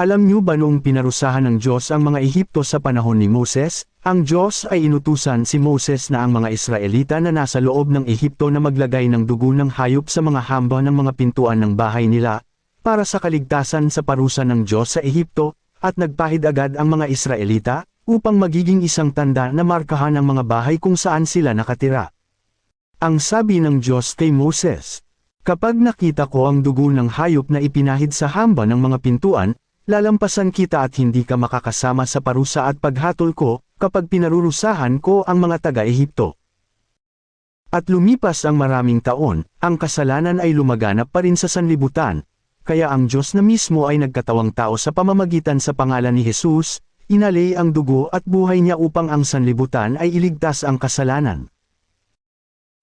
Alam niyo ba noong pinarusahan ng Diyos ang mga Ehipto sa panahon ni Moses, ang Diyos ay inutusan si Moses na ang mga Israelita na nasa loob ng Ehipto na maglagay ng dugo ng hayop sa mga hamba ng mga pintuan ng bahay nila, para sa kaligtasan sa parusa ng Diyos sa Ehipto, at nagpahid agad ang mga Israelita, upang magiging isang tanda na markahan ang mga bahay kung saan sila nakatira. Ang sabi ng Diyos kay Moses, Kapag nakita ko ang dugo ng hayop na ipinahid sa hamba ng mga pintuan, lalampasan kita at hindi ka makakasama sa parusa at paghatol ko, kapag pinarurusahan ko ang mga taga-Ehipto. At lumipas ang maraming taon, ang kasalanan ay lumaganap pa rin sa sanlibutan, kaya ang Diyos na mismo ay nagkatawang tao sa pamamagitan sa pangalan ni Jesus, inalay ang dugo at buhay niya upang ang sanlibutan ay iligtas ang kasalanan.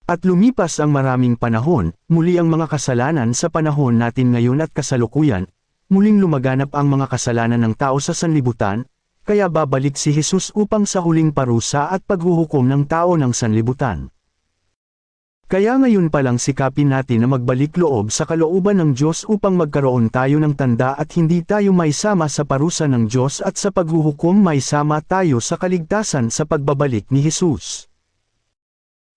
At lumipas ang maraming panahon, muli ang mga kasalanan sa panahon natin ngayon at kasalukuyan, muling lumaganap ang mga kasalanan ng tao sa sanlibutan, kaya babalik si Jesus upang sa huling parusa at paghuhukom ng tao ng sanlibutan. Kaya ngayon pa lang sikapin natin na magbalik loob sa kalooban ng Diyos upang magkaroon tayo ng tanda at hindi tayo may sama sa parusa ng Diyos at sa paghuhukom may sama tayo sa kaligtasan sa pagbabalik ni Jesus.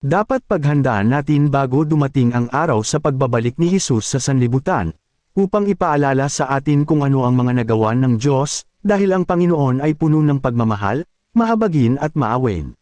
Dapat paghandaan natin bago dumating ang araw sa pagbabalik ni Jesus sa sanlibutan, upang ipaalala sa atin kung ano ang mga nagawa ng Diyos, dahil ang Panginoon ay puno ng pagmamahal, mahabagin at maawain.